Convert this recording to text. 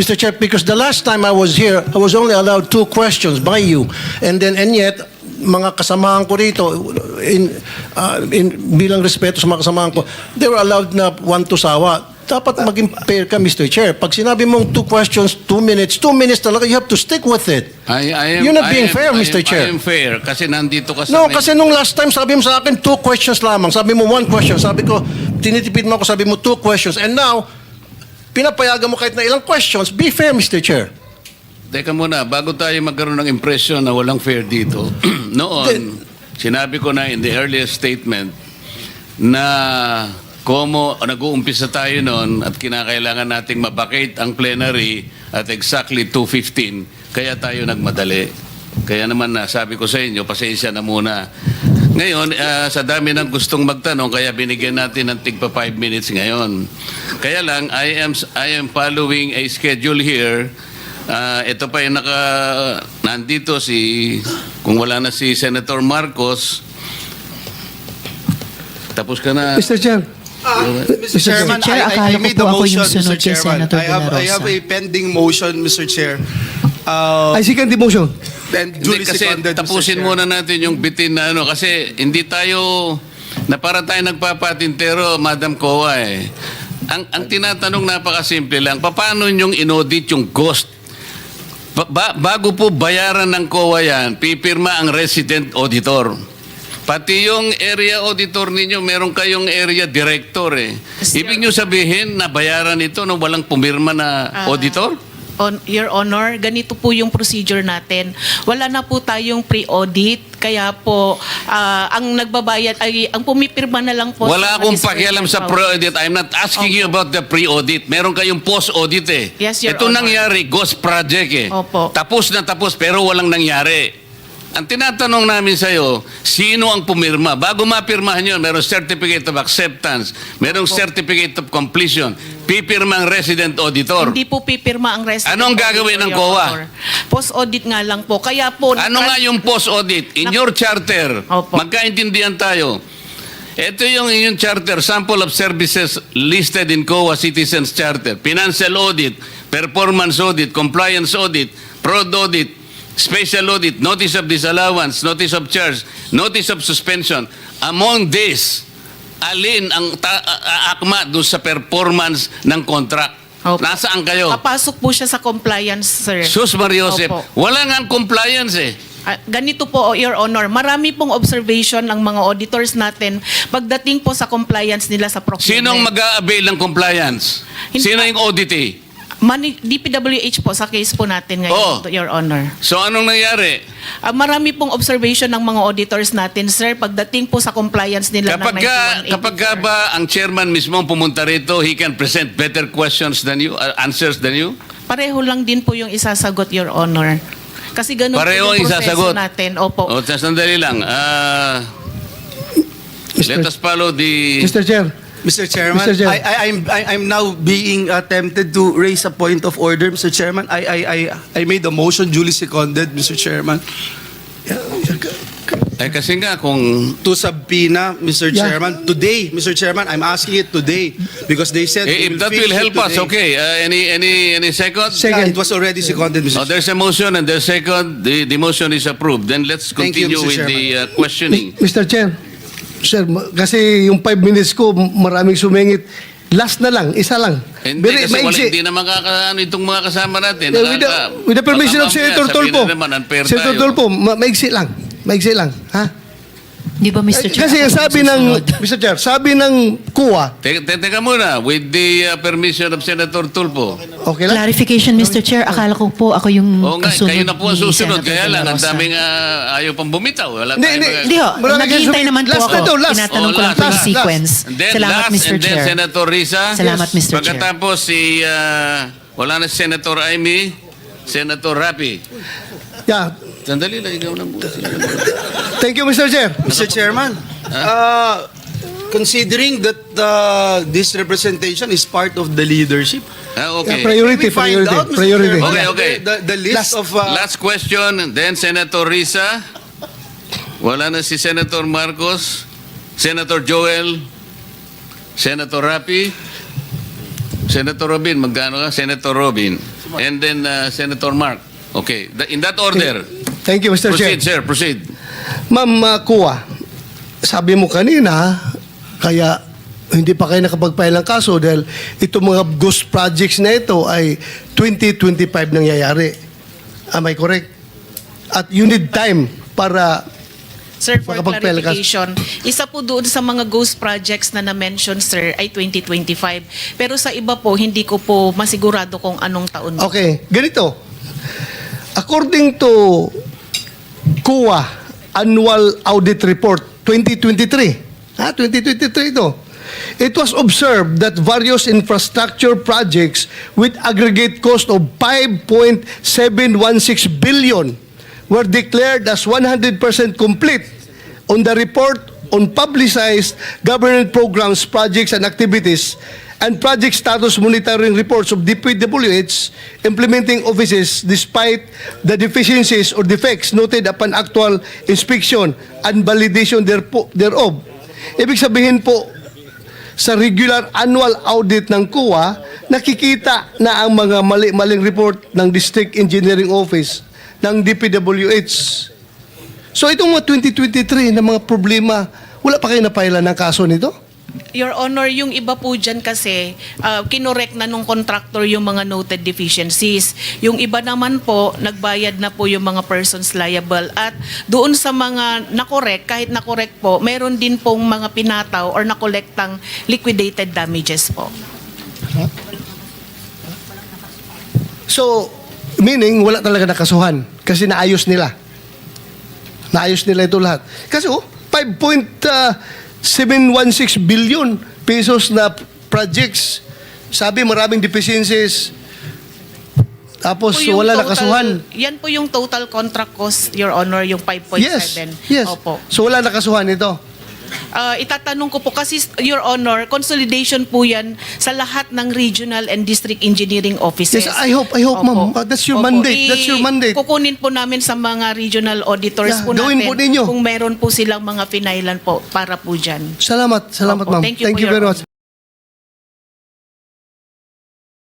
Mr. Chair, because the last time I was here, I was only allowed two questions by you. And then, and yet, mga kasamahan ko rito, in, uh, in, bilang respeto sa mga kasamahan ko, they were allowed na one to sawa. Dapat maging fair ka, Mr. Chair. Pag sinabi mong two questions, two minutes, two minutes talaga, you have to stick with it. I, I am, You're not I being am- fair, I am- Mr. Chair. I am fair kasi nandito ka sa No, kasi nung last time, sabi mo sa akin, two questions lamang. Sabi mo, one question. Sabi ko, tinitipid mo ako, sabi mo, two questions. And now, pinapayagan mo kahit na ilang questions. Be fair, Mr. Chair. Teka muna, bago tayo magkaroon ng impression na walang fair dito, noon, sinabi ko na in the earliest statement na como nag-uumpisa tayo noon at kinakailangan nating mabakate ang plenary at exactly 2.15, kaya tayo nagmadali. Kaya naman na sabi ko sa inyo, pasensya na muna. Ngayon, ah, sa dami ng gustong magtanong, kaya binigyan natin ng tigpa 5 minutes ngayon. Kaya lang, I am, I am following a schedule here Ah, ito pa yung naka nandito si kung wala na si Senator Marcos tapos ka na Mr. Chair, Mr. Chairman, Chair, I, I, I made the motion, Mr. Chairman. Senator I have, I have a pending motion, Mr. Chair. Uh, I second the motion. And Hindi, duly kasi seconded, tapusin muna natin yung bitin na ano kasi hindi tayo na para tayo nagpapatintero Madam Kowa eh. Ang ang tinatanong napakasimple lang, paano yung inaudit yung ghost Ba- ba- bago po bayaran ng COA yan, pipirma ang resident auditor. Pati yung area auditor ninyo, meron kayong area director eh. Ibig nyo sabihin na bayaran ito nung walang pumirma na Ah. auditor? On, Your Honor, ganito po yung procedure natin. Wala na po tayong pre-audit, kaya po ah, ang nagbabayad ay ang pumipirma na lang po. Wala akong disbursement pakialam sa pre-audit. I'm not asking you about the pre-audit. Meron kayong post-audit eh. Yes, Your Ito Honor. nangyari, ghost project eh. Opo. Tapos na tapos pero walang nangyari. Ang tinatanong namin sa iyo, sino ang pumirma? Bago mapirmahan yun, merong certificate of acceptance, merong certificate of completion, pipirma ang resident auditor. Hindi po pipirma ang resident. Anong auditor, gagawin ng COA? Post-audit nga lang po. Kaya po... Ano nga yung post-audit? In your charter, Opo. magkaintindihan tayo. Ito yung inyong charter, sample of services listed in COA Citizens Charter. Financial audit, performance audit, compliance audit, fraud audit, special audit, notice of disallowance, notice of charge, notice of suspension. Among these, alin ang ta- a- a- akma doon sa performance ng contract? Opo. Nasaan kayo? Papasok po siya sa compliance, sir. Sus Mariosep, Opo. wala nga ang compliance eh. Ah, ganito po, Your Honor, marami pong observation ng mga auditors natin pagdating po sa compliance nila sa procurement. Sinong mag-a-avail ng compliance? Hindi- Sino yung auditee? Mani- DPWH po sa case po natin ngayon, Oo. Your Honor. So anong nangyari? Ah, marami pong observation ng mga auditors natin, sir, pagdating po sa compliance nila Kapag ng ka, 9184. kapag ka ba ang chairman mismo ang pumunta rito, he can present better questions than you, uh, answers than you? Pareho lang din po yung isasagot, Your Honor. Kasi ganun Pareho ang po yung proseso isasagot. natin. Opo. O, sa sandali lang. Ah, let us follow the... Mr. Chair, Mr. Chairman, Mr. Chair. I, I, I'm, I, I'm now being attempted to raise a point of order, Mr. Chairman. I, I, I, I made a motion duly seconded, Mr. Chairman, Eh, kasi nga kung... to subpoena, Mr. Yeah. Chairman, today, Mr. Chairman. I'm asking it today because they said Eh, they if that will help us, today. okay. Uh, any, any, any second? Second. Yeah, it was already seconded, Mr. Oh, there's a motion and there's second. The, the motion is approved. Then let's Thank you, continue Mr. with the uh, questioning. Mr. Chair, Sir, kasi yung 5 minutes ko, maraming sumingit. Last na lang, isa lang. Hindi Very kasi wala, hindi naman kakaano itong mga kasama natin. Yeah, with, the, with the permission of Senator na unfair Senator. Tolpo, ma- maigsi lang. Maigsi lang. Ha? Di ba, Mr. Chair? Kasi ako sabi ng, susunod? Mr. Chair, sabi ng kuwa, Te- te- Teka muna, with the uh, permission of Senator Tulpo. okay lang? Clarification, Mr. Chair. Akala ko po ako yung Oo nga, kasunod kayo na po ang ni susunod. Senator Kaya lang, ang Rosa. daming uh, ayaw pang bumitaw. Wala Hindi, tayong hindi. mga- Hindi ho, naghihintay naman po last ako. na to, last. Tinatanong Oh, ko lang po last, yung last. sequence. And then Salamat, last, Mr. and then Chair. Senator Risa. Salamat, Mr. Chair. Pagkatapos si, uh, wala na si Senator Amy, Senator Rapi. Yeah. Sandali lang, ikaw na muna. Thank you, Mr. Chair. Mr. Chairman, uh, considering that uh, this representation is part of the leadership, Ah, Yeah, okay. priority, can we find priority, out, Mr. priority. Chairman, Okay, okay. The, the list Last- of... Uh, Last question, then Senator Risa. Wala na si Senator Marcos, Senator Joel, Senator Rapi, Senator Robin, magkano ka? Senator Robin. And then uh, Senator Mark. Okay. In that order. Thank you, Mr. Chair. Proceed, sir. Proceed. Ma'am uh, Kuya, sabi mo kanina, kaya hindi pa kayo nakapag-file ng kaso dahil itong mga ghost projects na ito ay 2025 nangyayari. Am I correct? At you need time para Sir, for Makapag-file ka- clarification, isa po doon sa mga ghost projects na na-mention, sir, ay 2025. Pero sa iba po, hindi ko po masigurado kung anong taon. Okay, ganito. According to COA Annual Audit Report 2023, ha, 2023 ito, it was observed that various infrastructure projects with aggregate cost of 5.716 billion were declared as 100% complete on the report on publicized government programs, projects, and activities and project status monitoring reports of DPWH implementing offices despite the deficiencies or defects noted upon actual inspection and validation thereof. Ibig sabihin po, sa regular annual audit ng COA, nakikita na ang mga mali-maling report ng District Engineering Office ng DPWH. So itong mga 2023 na mga problema, wala pa kayo napailan ng kaso nito? Your Honor, yung iba po dyan kasi, uh, kinorek na nung contractor yung mga noted deficiencies. Yung iba naman po, nagbayad na po yung mga persons liable. At doon sa mga nakorek, kahit nakorek po, meron din pong mga pinataw or nakolektang liquidated damages po. So, meaning wala talaga nakasuhan kasi naayos nila. Naayos nila ito lahat. Kasi oh, 5.716 billion pesos na projects. Sabi maraming deficiencies. Tapos Po yung wala total- nakasuhan. Yan po yung total contract cost, Your Honor, yung 5.7. Yes. Yes. Opo. So wala nakasuhan ito. Ah, itatanong ko po kasi Your Honor, consolidation po 'yan sa lahat ng regional and district engineering offices. Yes, I hope- I hope, ma'am. Uh, that's your mandate. That's your mandate. Kukunin po namin sa mga regional auditors Yeah, po natin po ninyo. kung meron po silang mga finailan po para po diyan. Salamat, salamat Opo. ma'am. Thank you po, you very much.